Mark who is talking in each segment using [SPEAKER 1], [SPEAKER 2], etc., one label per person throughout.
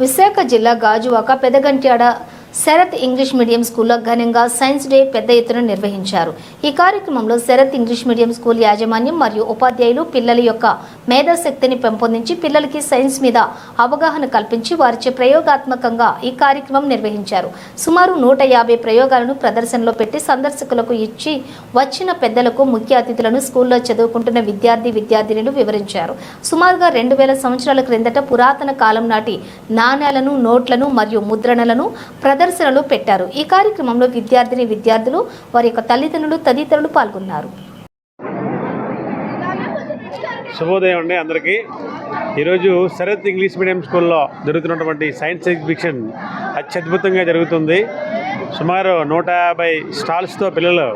[SPEAKER 1] విశాఖ జిల్లా Gajuwaka Pedagantyada Sarath English medium స్కూల్లో ఘనంగా సైన్స్ డే పెద్ద ఎత్తున నిర్వహించారు. ఈ కార్యక్రమంలో శరత్ ఇంగ్లీష్ మీడియం స్కూల్ యాజమాన్యం మరియు ఉపాధ్యాయులు పిల్లల యొక్క మేధాశక్తిని పెంపొందించి పిల్లలకి సైన్స్ మీద అవగాహన కల్పించి వారిచే ప్రయోగాత్మకంగా ఈ కార్యక్రమం నిర్వహించారు. సుమారు నూట యాభై ప్రయోగాలను ప్రదర్శనలో పెట్టి సందర్శకులకు ఇచ్చి వచ్చిన పెద్దలకు ముఖ్య అతిథులను స్కూల్లో చదువుకుంటున్న విద్యార్థి విద్యార్థినులు వివరించారు. సుమారుగా రెండు వేల సంవత్సరాల క్రిందట పురాతన కాలం నాటి నాణేలను నోట్లను మరియు ముద్రణలను ప్రదర్శనలు పెట్టారు. ఈ కార్యక్రమంలో విద్యార్థిని విద్యార్థులు వారి యొక్క తల్లిదండ్రులు తదితరులు పాల్గొన్నారు.
[SPEAKER 2] శుభోదయం అండి అందరికీ. ఈరోజు శరత్ ఇంగ్లీష్ మీడియం స్కూల్లో జరుగుతున్నటువంటి సైన్స్ ఎగ్జిబిషన్ అత్యద్భుతంగా జరుగుతుంది. సుమారు నూట యాభై స్టాల్స్తో పిల్లలు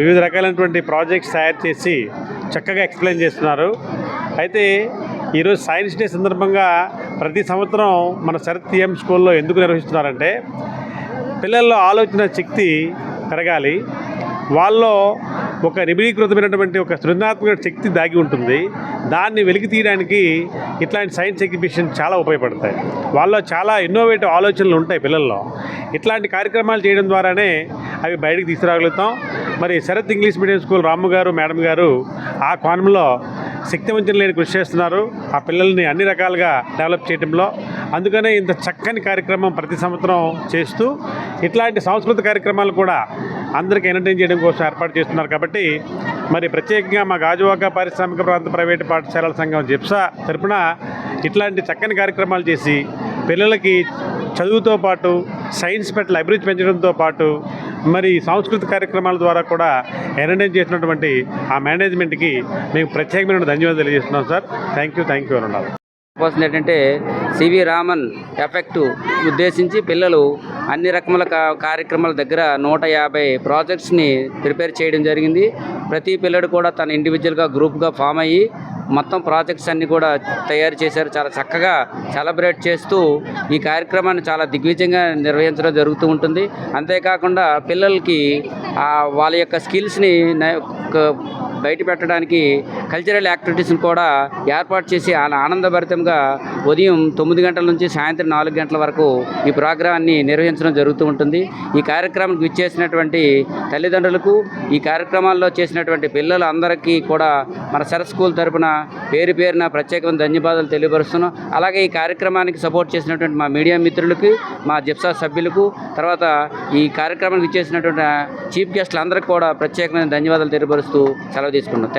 [SPEAKER 2] వివిధ రకాలైనటువంటి ప్రాజెక్ట్స్ తయారు చేసి చక్కగా ఎక్స్ప్లెయిన్ చేస్తున్నారు. అయితే ఈరోజు సైన్స్ డే సందర్భంగా ప్రతి సంవత్సరం మన శరత్ ఎం స్కూల్లో ఎందుకు నిర్వహిస్తున్నారంటే పిల్లల్లో ఆలోచన శక్తి పెరగాలి. వాళ్ళలో ఒక నిబిడీకృతమైనటువంటి ఒక సృజనాత్మక శక్తి దాగి ఉంటుంది. దాన్ని వెలికి తీయడానికి ఇట్లాంటి సైన్స్ ఎగ్జిబిషన్ చాలా ఉపయోగపడతాయి. వాళ్ళలో చాలా ఇన్నోవేటివ్ ఆలోచనలు ఉంటాయి పిల్లల్లో. ఇట్లాంటి కార్యక్రమాలు చేయడం ద్వారానే అవి బయటకు తీసుకురాగలుగుతాం. మరి Sarath English medium school Ramu గారు మేడం గారు ఆ కోణంలో శక్తివంచన లేని కృషి చేస్తున్నారు. ఆ పిల్లల్ని అన్ని రకాలుగా డెవలప్ చేయడంలో అందుకనే ఇంత చక్కని కార్యక్రమం ప్రతి సంవత్సరం చేస్తూ ఇట్లాంటి సాంస్కృతిక కార్యక్రమాలు కూడా అందరికీ ఎంటర్టైన్ చేయడం కోసం ఏర్పాటు చేస్తున్నారు కాబట్టి మరి ప్రత్యేకంగా మా గాజువాక పారిశ్రామిక ప్రాంత ప్రైవేటు పాఠశాలల సంఘం జిప్సా తరపున ఇట్లాంటి చక్కని కార్యక్రమాలు చేసి పిల్లలకి చదువుతో పాటు సైన్స్ పట్ల అభిరుచి పెంచడంతో పాటు మరి సాంస్కృతిక కార్యక్రమాల ద్వారా కూడా ఎంటర్టైన్ చేసినటువంటి ఆ మేనేజ్మెంట్కి మేము ప్రత్యేకమైన ధన్యవాదాలు తెలియజేస్తున్నాం sir. Thank you thank you అన్నారు
[SPEAKER 3] ఏంటంటే సివి రామన్ ఎఫెక్ట్ ఉద్దేశించి పిల్లలు అన్ని రకముల కా- కార్యక్రమాల దగ్గర నూట యాభై ప్రాజెక్ట్స్ని ప్రిపేర్ చేయడం జరిగింది. ప్రతి పిల్లడు కూడా తన ఇండివిజువల్గా గ్రూప్గా ఫామ్ అయ్యి మొత్తం ప్రాజెక్ట్స్ అన్నీ కూడా తయారు చేశారు. చాలా చక్కగా సెలబ్రేట్ చేస్తూ ఈ కార్యక్రమాన్ని చాలా దిగ్విజయంగా నిర్వహించడం జరుగుతూ ఉంటుంది. అంతేకాకుండా పిల్లలకి వాళ్ళ యొక్క స్కిల్స్ని బయట పెట్టడానికి కల్చరల్ యాక్టివిటీస్ని కూడా ఏర్పాటు చేసి ఆ- ఆనందభరితంగా ఉదయం తొమ్మిది గంటల నుంచి సాయంత్రం నాలుగు గంటల వరకు ఈ ప్రోగ్రాన్ని నిర్వహించడం జరుగుతూ ఉంటుంది. ఈ కార్యక్రమానికి విచ్చేసినటువంటి తల్లిదండ్రులకు ఈ కార్యక్రమాల్లో చేసినటువంటి పిల్లలు అందరికీ కూడా మన సర స్కూల్ తరపున పేరు పేరున ప్రత్యేకమైన ధన్యవాదాలు తెలియపరుస్తున్నాం. అలాగే ఈ కార్యక్రమానికి సపోర్ట్ చేసినటువంటి మా మీడియా మిత్రులకి మా జిప్సా సభ్యులకు తర్వాత ఈ కార్యక్రమానికి ఇచ్చేసినటువంటి చీఫ్ గెస్టులందరికీ కూడా ప్రత్యేకమైన ధన్యవాదాలు తెలియపరుస్తూ సెలవు తీసుకున్నాం.